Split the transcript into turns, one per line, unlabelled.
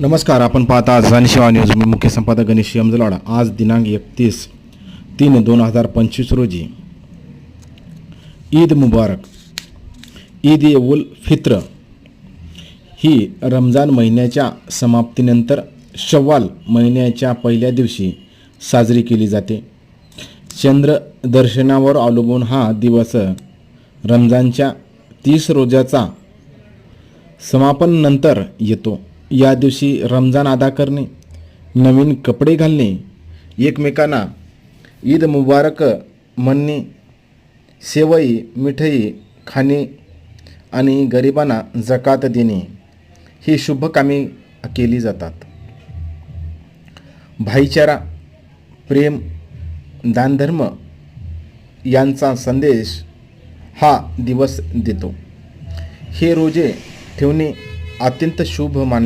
नमस्कार आपण पाहता आज शिवा न्यूज. मी मुख्य संपादक गणेश यमजलवाडा आज दिनांक एकतीस तीन दोन हजार पंचवीस रोजी ईद मुबारक. ईद ए उल फित्र ही रमजान महिन्याच्या समाप्तीनंतर शव्वाल महिन्याच्या पहिल्या दिवशी साजरी केली जाते. चंद्र दर्शनावर अवलंबून हा दिवस रमजानच्या तीस रोजाचा समापन नंतर येतो. या दिवशी रमजान अदा करणे नवीन कपडे घालणे एकमेकांना ईद मुबारक म्हणणे सेवई मिठाई खाणे आणि गरिबांना जकात देणे ही शुभ कामे केली जातात. भाईचारा प्रेम दानधर्म यांचा संदेश हा दिवस देतो. हे रोजे ठेवणे अत्यंत शुभ मानले